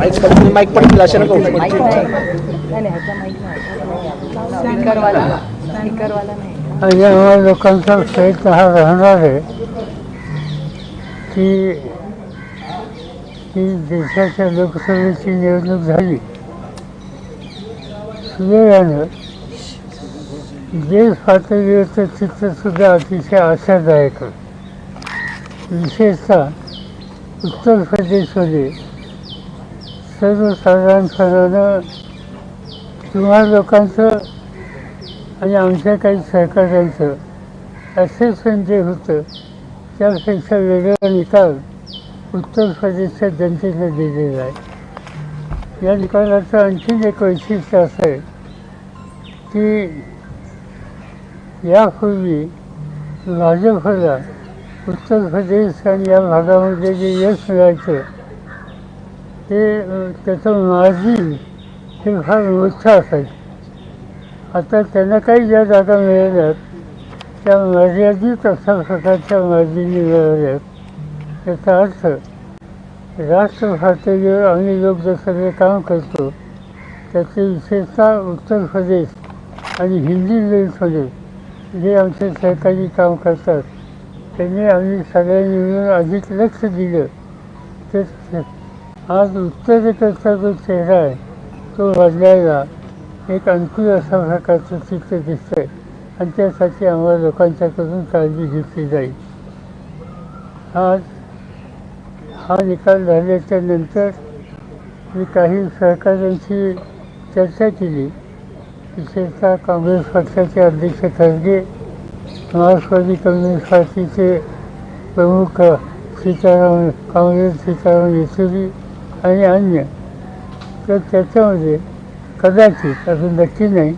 आईच माईक असे नको लोकांचा प्रयत्न हा राहणार आहे की की देशाच्या लोकसभेची निवडणूक झाली. सुदैवानं देश पातळीवरचं चित्रसुद्धा अतिशय आशादायक विशेषतः उत्तर प्रदेशमध्ये सर्वसाधारणपणानं तुम्हा लोकांचं आणि आमच्या काही सहकार्यांचं असेसमेंट जे होतं त्यापेक्षा वेगळा निकाल उत्तर प्रदेशच्या जनतेने दिलेला आहे. या निकालाचं आणखीन एक वैशिष्ट्य असं आहे की यापूर्वी भाजपला उत्तर प्रदेश आणि या भागामध्ये जे यश मिळायचं ते त्याचं मार्जिन हे फार मोठं असायचं. आता त्यांना काही ज्या जागा मिळाल्यात त्या मर्यादित अशा प्रकारच्या मार्जिनी मिळाल्यात. याचा अर्थ राष्ट्र पातळीवर आम्ही लोक जसं सगळे काम करतो त्याचे विशेषतः उत्तर प्रदेश आणि हिंदी बेल्टमध्ये जे आमचे सहकारी काम करतात. त्यांनी आम्ही सगळ्यांनी मिळून अधिक लक्ष दिलं. तर आज उत्तरेकडचा जो चेहरा आहे तो बदलायला एक अनुकूल अशा प्रकारचं चित्र दिसतंय. आणि त्यासाठी आम्हाला लोकांच्याकडून काळजी घेतली जाईल. आज हा निकाल झाल्याच्यानंतर मी काही सहकाऱ्यांशी चर्चा केली. विशेषतः काँग्रेस पक्षाचे अध्यक्ष खरगे मार्क्सवादी कम्युनिस्ट पार्टीचे प्रमुख सीताराम काँग्रेस सीताराम येचुरी आणि अन्य. तर त्याच्यामध्ये कदाचित असं नक्की नाही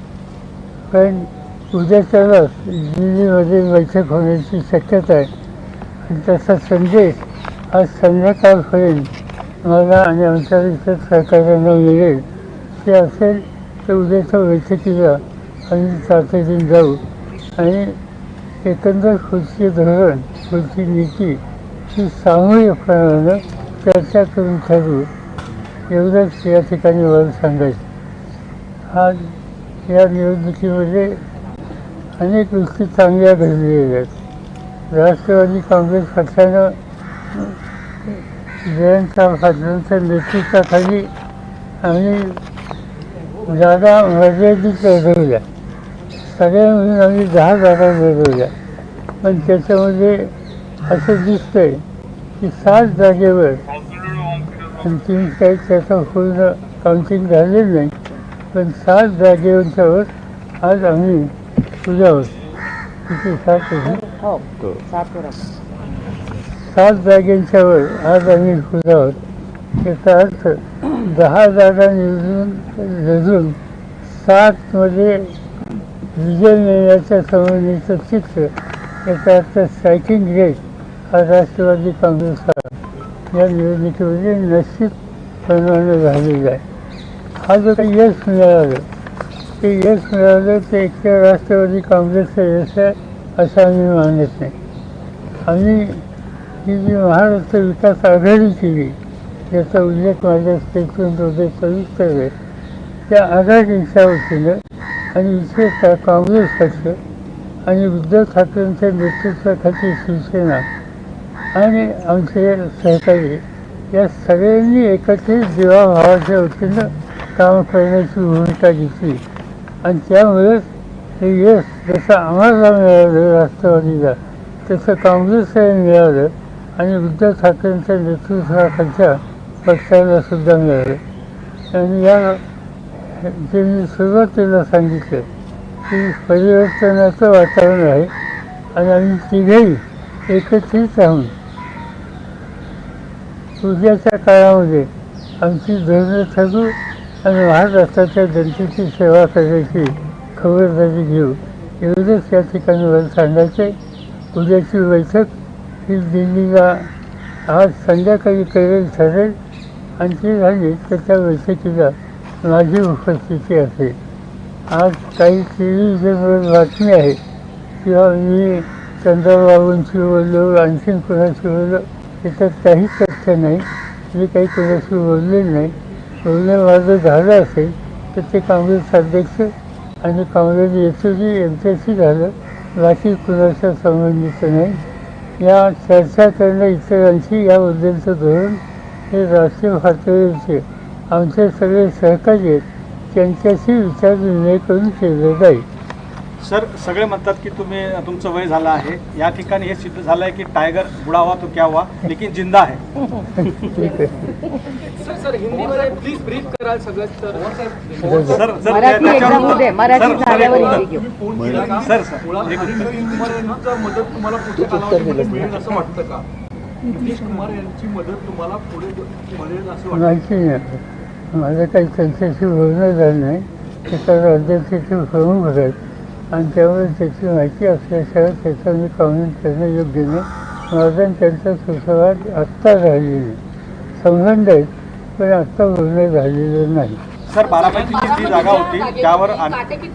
पण उद्याच्यालाच दिल्लीमध्ये बैठक होण्याची शक्यता आहे. आणि त्याचा संदेश आज संध्याकाळपर्यंत मला आणि आमच्या इतर सहकार्यांना मिळेल. ते असेल तर उद्याच्या बैठकीला आम्ही तातडीने जाऊ. आणि एकंदर कृषी धोरण कृषी नीती ही सामूहिकपणानं चर्चा करून ठरवू. एवढंच या ठिकाणी मला सांगायचं. आज या निवडणुकीमध्ये अनेक गोष्टी चांगल्या घडलेल्या आहेत. राष्ट्रवादी काँग्रेस पक्षानं जयंत पाटलांच्या नेतृत्वाखाली आम्ही जागा मर्यादित लढवल्या. सगळ्या मिळून आम्ही दहा जागा लढवल्या पण त्याच्यामध्ये असं दिसतंय की सात जागेवर आणखी काही त्याचं पूर्ण काउंटिंग झालेलं नाही. पण सात जागेवरच्यावर आज आम्ही तुझ्या आहोत. किती? सात? हो सात वर सात जागेंच्यावर आज आम्ही खुश आहोत. याचा अर्थ दहा जागा निवडून लढून सातमध्ये विजय मिळण्याच्या संबंधीचं चित्र याचा अर्थ स्ट्रायकिंग रेट हा राष्ट्रवादी काँग्रेस या निवडणुकीमध्ये निश्चित प्रमाणे झालेला आहे. हा जो काही यश मिळालं ते यश मिळालं ते एकट्या राष्ट्रवादी काँग्रेसचं यश आहे असं आम्ही मानत नाही. आम्ही ही जी महाराष्ट्र विकास आघाडी केली याचा उल्लेख माझ्या स्टेटमेंटमध्ये सविस्तर आहे. त्या आघाडीच्या वतीनं आणि विशेषतः काँग्रेस पक्ष आणि उद्धव ठाकरेंच्या नेतृत्वाखाली शिवसेना आणि आमचे सहकारी या सगळ्यांनी एकत्रित जीवाभावाच्या वतीनं काम करण्याची भूमिका घेतली. आणि त्यामुळेच हे यश जसं आम्हाला मिळालं राष्ट्रवादीला तसं काँग्रेसला मिळालं आणि उद्धव ठाकरेंच्या नेतृत्वाखालच्या पक्षाला सुद्धा मिळालं. आणि या जे मी सुरुवातीला सांगितलं की परिवर्तनाचं वातावरण आहे आणि आम्ही तिघेही एकत्रित राहून उद्याच्या काळामध्ये आमची धोरणं ठरू आणि महाराष्ट्राच्या जनतेची सेवा करायची खबरदारी घेऊ. एवढंच या ठिकाणी मला सांगायचं आहे. उद्याची बैठक ही दिल्लीला आज संध्याकाळी करेल ठरेल आणि ती झाली तर त्या बैठकीला माझी उपस्थिती असेल. आज काही टी जनरल बातमी आहे किंवा मी चंद्रबाबूंशी बोललो आणखीन कोणाची बोललो त्याच्यात काही तथ्य नाही. मी काही कोणाशी बोलले नाही. बोलणं माझं झालं असेल तर ते काँग्रेस अध्यक्ष आणि काँग्रेस यशस्वी यांच्याशी झालं. बाकी कुणाच्या संबंधित नाही. या चर्चा करणं इतरांशी याबद्दलचं धोरण हे राष्ट्रीय पातळीचे आमचे सगळे सहकारी आहेत त्यांच्याशी विचारविनिमय करून केलं जाईल. सर सगळे म्हणतात की तुम्ही तुमचं वय झालं आहे. या ठिकाणी हे सिद्ध झालं आहे की टायगर बुडावा तो क्या हुआ लेकिन जिंदा आहे. सर सर एक्झाम होऊ दे Marathi sir, sir, sir sir मदत तुम्हाला पुढच्या कालावधीमध्ये मिळेल असं वाटतं का? नितीश कुमार यांची मदत तुम्हाला पुढे मिळेल असं वाटतं. माहिती नाही. माझं काही त्यांच्याशी बोलणं झालं नाही. ते तर अध्यक्षाचे प्रमुख आहेत आणि त्यामुळे त्याची माहिती असल्याशिवाय त्याचं मी कॉमेंट करणं योग्य नाही. माझा त्यांचा सुसंवाद आत्ता झालेला नाही संबंध आहेत पण आत्ता बोलणं झालेलं नाही. सर बारामतीची जी जागा होती त्यावर काटेकी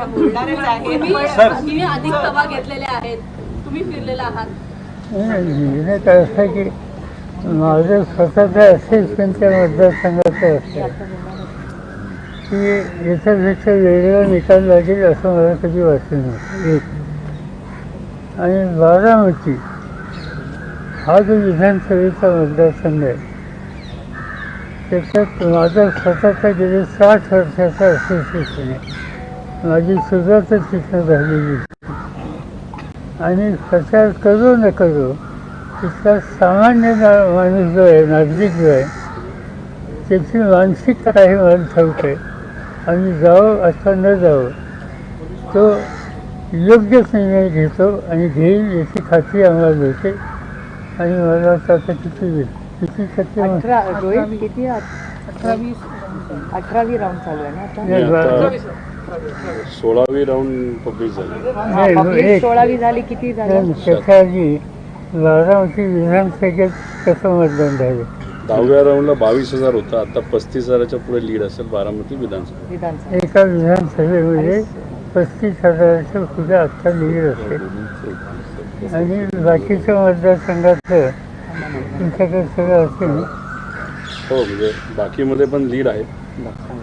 बाजूने लागलेला आहे. तुम्ही अधिक सभा घेतलेल्या आहेत. तुम्ही फिरलेला आहात. असा की माझं स्वतःचं असेल पण त्या मतदारसंघाचं असेल की याच्यापेक्षा वेगळा निकाल लागेल असं मला कधी वाटलं नाही. एक. आणि बारामती हा जो विधानसभेचा मतदारसंघ आहे त्याच्यात माझा स्वतःचा गेले साठ वर्षाचा असोसिएशन आहे. माझी सुरुवातच तिथं झालेली. आणि प्रचार करू न करू तिथला सामान्य ना- माणूस जो आहे नागरिक जो आहे त्याची मानसिकता काही मला ठाऊक आहे आणि जावं अथवा न जावं तो योग्यच निर्णय घेतो आणि घेईल याची खात्री आम्हाला मिळते. आणि मला वाटतं आता किती किती टक्के अठरावी अठरावी राऊंड चालू आहे ना सोळावी राऊंड पब्लिक झाली. पब्लिक सोळावी झाली किती झालं? बारामती विधानसभेत कसं मतदान झालं? दहाव्या राऊंडला बावीस हजार होता. आता पस्तीस हजाराच्या पुढे लीड असेल बारामती विधानसभा. विधानसभा. एका विधानसभेमध्ये पस्तीस हजाराच्या पुढे आत्ता लीड असेल. आणि बाकीच्या मतदारसंघातलं तुमच्याकडे सगळं असेल. हो म्हणजे बाकीमध्ये पण लीड आहे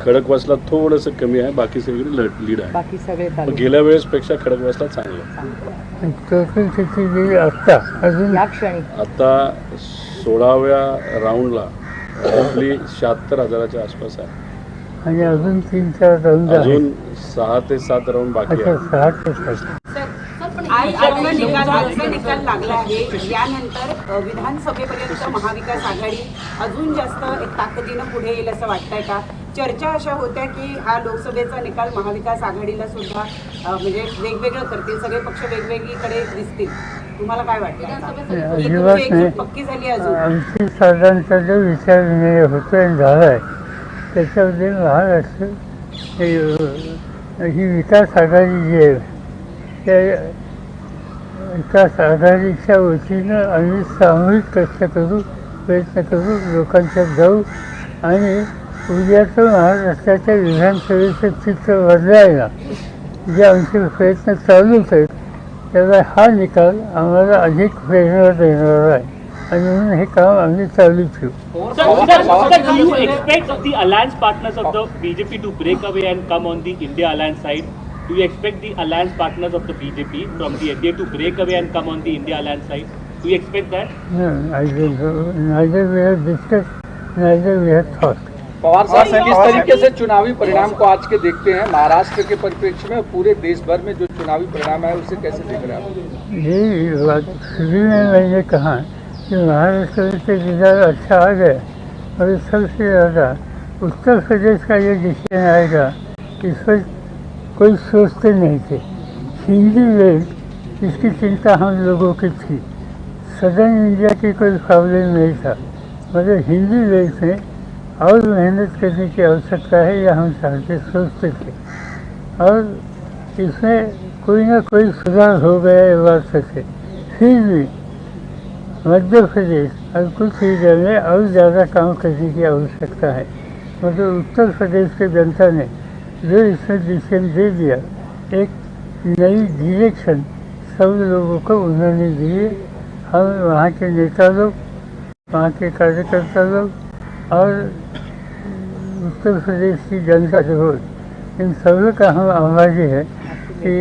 खडकवासला थोडंसं कमी आहे बाकी सगळीकडे लीड आहे. बाकी सगळे पण चालू गेल्या वेळेसपेक्षा खडकवासला चांगलं आहे. अजून या क्षणी. आता सोळाव्या राऊंडला आपली शहात्तर हजाराच्या आसपास आहे. आणि अजून तीन चार राऊंड अजून सहा ते सात राऊंड बाकी अच्छा आहे सहा आज आजचा निकाल आजचा निकाल लागला आहे. यानंतर विधानसभेपर्यंत महाविकास आघाडी अजून जास्त एक ताकदीनं पुढे येईल असं वाटतंय का? चर्चा अशा होत्या की हा लोकसभेचा निकाल महाविकास आघाडीला सुद्धा म्हणजे वेगवेगळं करतील. सगळे पक्ष वेगवेगळीकडे दिसतील. तुम्हाला काय वाटतं पक्की झाली अजून. आमची साधारणतः जो विचार होतोय आणि झाला आहे त्याच्यामध्ये महाराष्ट्र हे, ही विकास आघाडी जी आहे त्या त्या आघाडीच्या वतीनं आम्ही सामूहिक कष्ट करू प्रयत्न करू लोकांच्यात जाऊ आणि उद्याचं महाराष्ट्राच्या विधानसभेचं चित्र बदलायला जे आमचे प्रयत्न चालूच आहेत त्याला हा निकाल आम्हाला अधिक प्रेरणा देणारा आहे. आणि म्हणून हे काम आम्ही चालू ठेवू. Alliance sir, sir, do you to break alliance partners of the BJP to break Do you expect the alliance partners of the BJP from the NDA to break away and come on the India alliance side? Do you expect that? No, I don't know. Neither we have discussed, neither we have thought. Pawar sahab किस तरीके से चुनावी परिणाम को आज के देखते हैं महाराष्ट्र के परिप्रेक्ष्य में पूरे देश भर में जो चुनावी परिणाम है उसे कैसे देख रहे हैं आप ये बात शुरू में मैंने कहा कि महाराष्ट्र से रिज़ल्ट अच्छा आ गया और सबसे ज़्यादा उत्तर प्रदेश का ये डिसीज़न आएगा इस पर कोई सोचते नहीं थे। हिंदी वेव इसकी चिंता हम लोगों की थी। सदर्न इंडिया की कोई प्रॉब्लम नहीं था। मगर हिंदी वेव में और मेहनत करने की आवश्यकता है यह हम चाहते सोचते थे। और इसमें कोई ना कोई सुधार हो गया ये बात फिर भी मध्य प्रदेश और कुछ एरिया में और ज़्यादा काम करने की आवश्यकता है। मतलब उत्तर प्रदेश की जनता ने जो इसमें डिसीजन दे दिया. एक नई डायरेक्शन सब लोगों को उन्होंने दिए हम वहाँ के नेता लोग वहाँ के कार्यकर्ता लोग और उत्तर प्रदेश की जनता जरूर इन सब का हम आभारी है कि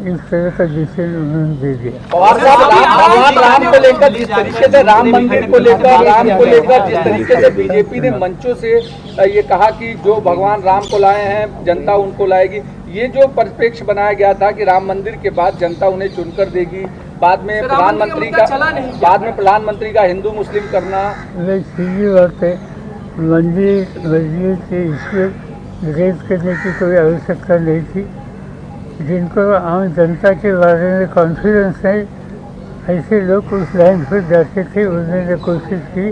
इस तरह का डिसीज़न उन्होंने दे दिया। पवार साहब राम भगवान राम को लेकर जिस तरीके से राम मंदिर को लेकर राम को लेकर जिस तरीके से बीजेपी ने मंचों से ये कहा कि जो भगवान राम को लाए हैं जनता उनको लाएगी। ये जो परिप्रेक्ष्य बनाया गया था कि राम मंदिर के बाद जनता उन्हें चुनकर देगी बाद में प्रधानमंत्री का बाद में प्रधानमंत्री का हिंदू मुस्लिम करना। सीधी बात है मंदिर मस्जिद के ईश्वर रेप करने की कोई आवश्यकता नहीं थी। जिनको आम जनता के बारे में कॉन्फिडेंस है, ऐसे लोग उस लाइन पर जाते थे, उन्होंने कोशिश की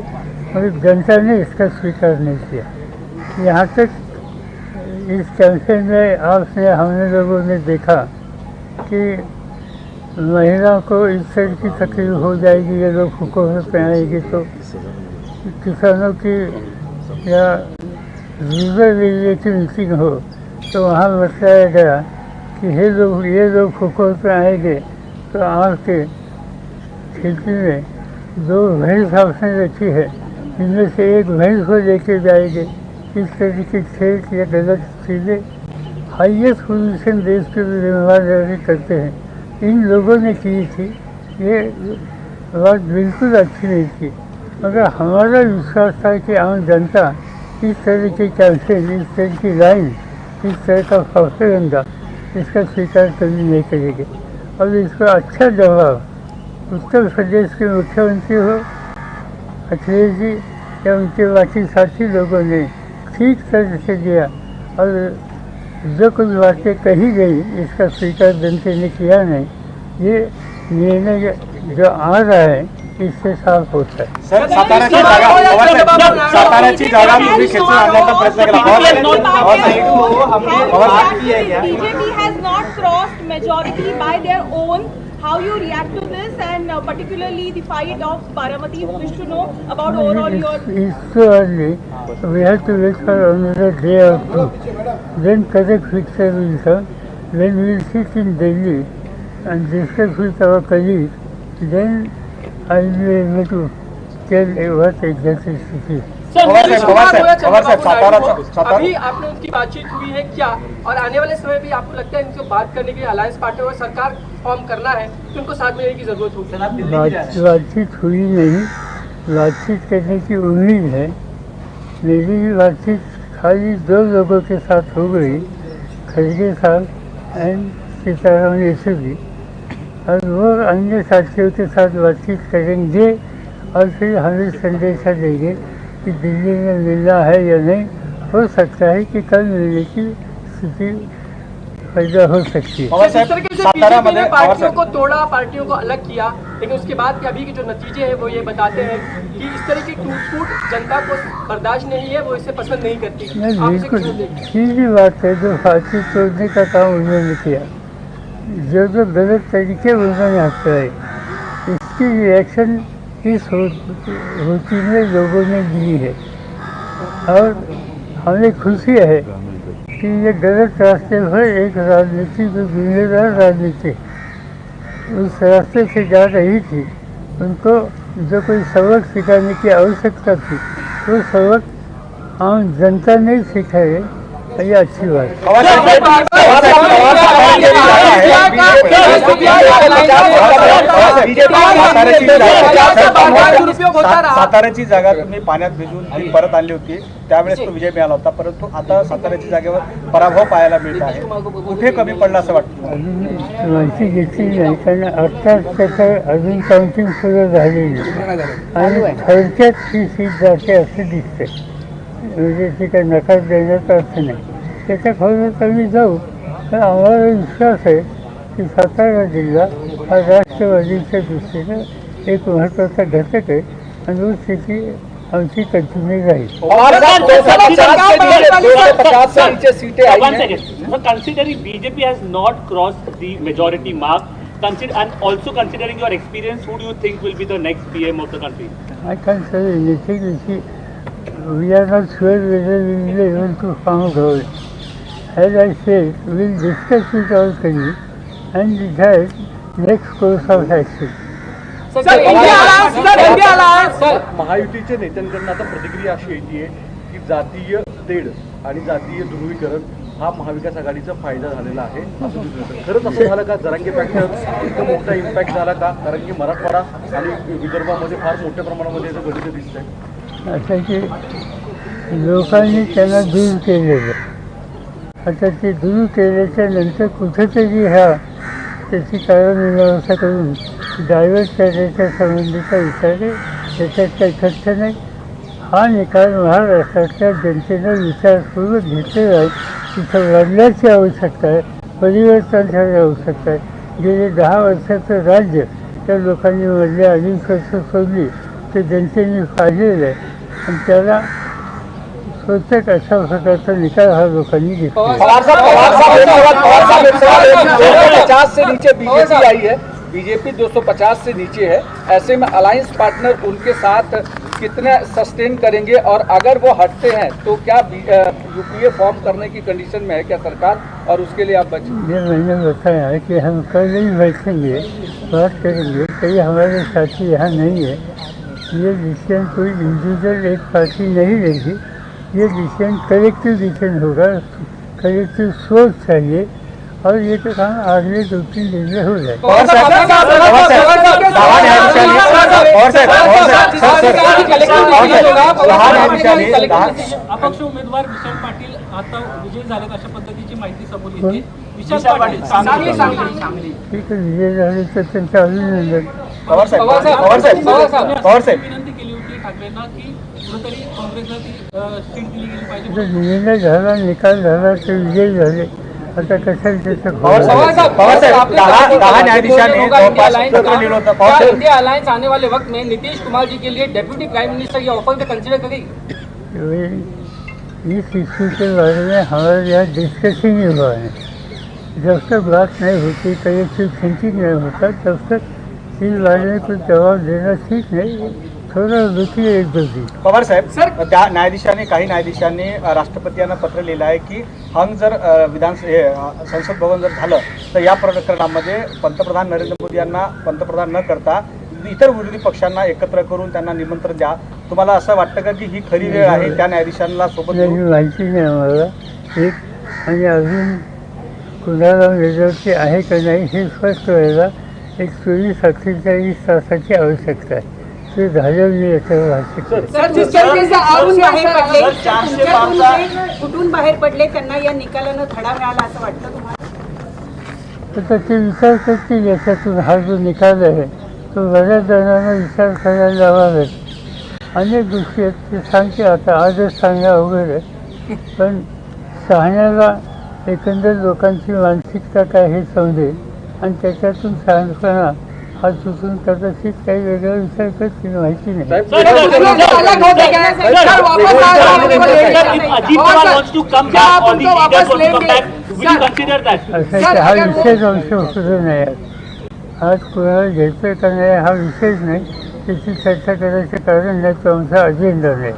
मगर जनता ने इसका स्वीकार नहीं किया। यहाँ तक इस कैंपेन में आपने, हमने लोगों ने देखा कि महिला को इस तरह की तकलीफ़ हो जाएगी, ये लोग हुकूमत में आएगी तो किसानों की या रूरल एरिया की मीटिंग हो तो वहाँ बताया गया कि ये लोग ये लोग हुकूमत में आएँगे तो आपके खेती में दो भैंस आपने रखी है। इनमें से एक भैंस को लेके जाएँगे। इस तरह की खेत या गलत चीज़ें हाइएस्ट पोजीशन देश के ज़िम्मेदारी करते हैं। इन लोगों ने की थी। ये बात बिल्कुल अच्छी नहीं थी। मगर हमारा विश्वास था कि आम जनता इस तरह की कैंपेन इस तरह की लाइन, इस तरह का प्रोपेगेंडा इसका स्वीकार कभी नहीं करेंगे। और इसका अच्छा जवाब उत्तर प्रदेश के मुख्यमंत्री हो अखिलेश जी या उनके बाकी साथी लोगों ने ठीक तरह से दिया और जो कुछ बातें कही गई इसका स्वीकार जनता ने किया नहीं ये निर्णय जो आ रहा है इससे साफ़ होता है जागा जागा तुम्ही खेचून आणण्याचा प्रयत्न केला own. How you react to this and uh, particularly the fight of Baramati? Wish to know about overall your It's, too early. We have to wait for another day or two. Then correct picture will come. When we will sit in Delhi and discuss with our colleagues, then अभी आपने उनकी बातचीत हुई है क्या? और आने वाले समय भी आपको लगता है इनसे बात करने के लिए अलायंस पार्टनर और सरकार फॉर्म करना है तो उनको साथ में रहने की ज़रूरत होगी। बातचीत हुई नहीं। बातचीत करने की उम्मीद है। मेरी भी बातचीत खाली दो लोगों के साथ हो गई खड़गे साहब एंड सीताराम येचुरी और वो अन्य साथियों के साथ बातचीत करेंगे और फिर हमें संदेशा देंगे कि दिल्ली में मिलना है या नहीं। हो सकता है कि कल मिलने की स्थिति पैदा हो सकती है। जिस तरीके से बीजेपी ने पार्टियों को तोड़ा पार्टियों को अलग किया लेकिन उसके बाद के अभी के जो नतीजे हैं वो ये बताते हैं कि इस तरह की टूट फूट जनता को बर्दाश्त नहीं है वो इसे पसंद नहीं करती। नहीं आप बिल्कुल। हैं? सीधी बात है जो फांसी तोड़ने का काम उन्होंने किया। जो जो गलत तरीके उन्होंने अपनाए इसकी रिएक्शन इस रुचि होती में लोगों ने दी है। और हमें खुशी है कि ये गलत रास्ते पर एक राजनीति जो जिम्मेदार राजनीति उस रास्ते से जा रही थी। उनको जो कोई सबक सिखाने की आवश्यकता थी वो सबक आम जनता ने सिखाए। ये अच्छी बात साताऱ्याची जागा तुम्ही पाण्यात भिजून ती परत आणली होती. त्यावेळेस तो विजय मिळाला होता. परंतु आता साताऱ्याच्या जागेवर पराभव पाहायला मिळत आहे. कुठे कमी पडला असं वाटतं माहिती घेतली नाही कारण अर्थात त्याचं अजून काउंटिंग सुरू झालेली आणि थोडक्यात ही सीट जाते असं दिसते म्हणजे ती काही नकार देण्याचा अर्थ नाही. त्याच्या खोलात आम्ही जाऊ पण आम्हाला विश्वास आहे की सातारा जिल्हा हा राष्ट्रवादीच्या दृष्टीनं एक महत्त्वाचा घटक आहे आणि वो स्थिती आमची कंटिन्यू राहील पवार साहब दो सौ पचास के नीचे दो सौ पचास से नीचे सीटें आई One हैं second. So considering BJP has not crossed the majority mark, consider and also considering your experience, who do you think will be the next PM of the country? I can't say anything. You see, we are not sure whether we will be able to form government. As I said, we'll discuss with our colleagues and decide next course of action. Sir India alliance sir India alliance sir महायुतीच्या नेत्यांकडनं आता प्रतिक्रिया अशी येते की जातीय तेढ आणि जातीय ध्रुवीकरण हा महाविकास आघाडीचा फायदा झालेला आहे. असं दिसून येतं खरंच असं झालं का? जरांगे फॅक्टर इतकं मोठा इम्पॅक्ट झाला का? कारण की मराठवाडा आणि विदर्भामध्ये फार मोठ्या प्रमाणामध्ये याचं गणित दिसतंय. असं की लोकांनी त्यांना दूर केलेलं आता ते दूर केल्याच्यानंतर कुठेतरी ह्या त्याची कारणमीमांसा करून डायव्हर्ट करण्याच्या संबंधीचा विचार आहे. त्याच्यात काही तथ्य नाही. हा निकाल महाराष्ट्रातल्या जनतेनं विचारपूर्वक घेतलेला आहे. तिथं लढण्याची आवश्यकता आहे. परिवर्तन परिवर्तनाची आवश्यकता आहे. गेले दहा वर्षाचं राज्य त्या लोकांनी मधल्या अडीच वर्ष सोडली. ते जनतेने पाहिलेलं आहे. आणि त्याला प्रकारचा निकाल हा लोकांनी घेतला पवार साहब पवार साहब एक सवाल पवार साहब एक सवाल दो सौ पचास से नीचे बीजेपी आई है बीजेपी 250 से नीचे है। ऐसे में अलायंस पार्टनर उनके साथ कितने सस्टेन करेंगे और अगर वो हटते हैं तो क्या यूपीए फॉर्म करने की कंडीशन में है क्या सरकार? और उसके लिए आप बचे। ये मैंने बताया कि हम कल ही बैठेंगे बात करेंगे कई हमारे साथी यहाँ नहीं है। ये डिसीज़न कोई इंडिविजुअल एक पार्टी नहीं लेगी ये डिसीजन कलेक्टिव डिसीजन होगा कलेक्टिव सोच चाहिए और ये तो काम अगले दो तीन दिन में हो जाए अपक्ष उमेदवार विशाल पाटील आता विजयी झालेत अशा पद्धतीची माहिती समोर येते विशाल पाटील सांगली सांगली ठीक आहे विजय झाले तर त्यांचं अभिनंदन पवार साहेब पवार साहेब पवार साहेब विनंती केली होती ठाकरेंना की कुठेतरी काँग्रेसला ती अ, सीट दिली गेली पाहिजे. आता निर्णय झाला निकाल झाला ते विजयी झाले. आता कशाला त्याचं इंडिया अलायंस आने वाले वक्त में नीतीश कुमार जी के लिए डेप्यूटी प्राइम मिनिस्टर ये ऑफर को कंसिडर करेगी वे इस इशू के बारे में हमारे यहाँ ही हुआ है। जब तक बात नहीं होती कलेक्टिव थिंकिंग नहीं होता। तब तक इस बारे में कुछ जवाब देना ठीक नहीं पवार साहेब त्या न्यायाधीशांनी काही न्यायाधीशांनी राष्ट्रपती यांना पत्र लिहिलं आहे की हंग जर विधान संसद भवन जर झालं तर या प्रकरणामध्ये पंतप्रधान नरेंद्र मोदी यांना पंतप्रधान न करता इतर विरोधी पक्षांना एकत्र करून त्यांना निमंत्रण द्या. तुम्हाला असं वाटतं का की ही खरी वेळ आहे त्या न्यायाधीशांना सोबत माहिती नाही आम्हाला. एक आणि अजून कुणाला मेजॉरिटी आहे का नाही हे स्पष्ट व्हायला एक चोवीस अठ्ठेचाळीस तासाची आवश्यकता आहे. ते झालं मी याच्यावर. सर जिस तरीके से कुठून बाहेर पडले तुमच्यातून जे कुठून बाहेर पडले त्यांना या निकालानं धडा मिळाला असं वाटतं तुम्हाला? तर त्याचे विचार करतील याच्यातून. हा जो निकाल आहे तो बऱ्याच जणांना विचार करायला लावावेच अनेक गोष्टी आहेत ते सांगते. आता आजच सांगणं अवघड आहे पण सांगण्याला एकंदर लोकांची मानसिकता काय हे समजेल आणि त्याच्यातून शहाणपणा हा सुचून कदाचित काही वेगळा विचार करतील माहिती नाही. है? असं हा विषयच आमच्या उपयोग नाही. आहे आज कोणाला घ्यायचं का नाही हा विषयच नाही. त्याची चर्चा करायचं कारण नाही. तो आमचा अजेंडा नाही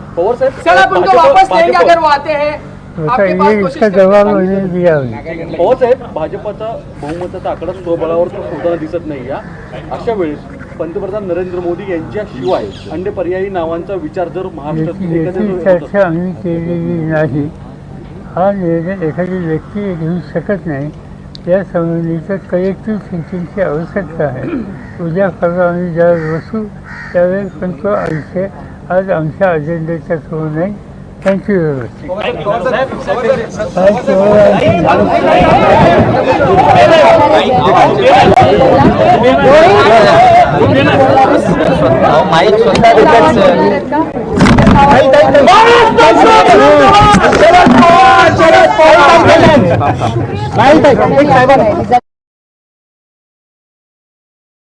आपके पास ये कोशिश इसका जवाब दिया हुआ पवार साहेब भाजपाचा बहुमताचा आकडा स्वबळावर तर होताना दिसत नाही या. अशा वेळेस पंतप्रधान नरेंद्र मोदी यांच्याशिवाय अन्य पर्यायी नावांचा विचार जर महाराष्ट्रात याची एखाद्या याची वेळेस होत चर्चा आम्ही केलेली नाही. हा निर्णय एखादी व्यक्ती घेऊ शकत नाही. या संबंधीचं कलेक्टिव्ह थिंकिंगची आवश्यकता आहे. उद्या परवा आम्ही ज्यावेळेस बसू त्यावेळेस पण तो विषय आज आमच्या अजेंड्याच्या समोर नाही thank you very much Sharad Pawar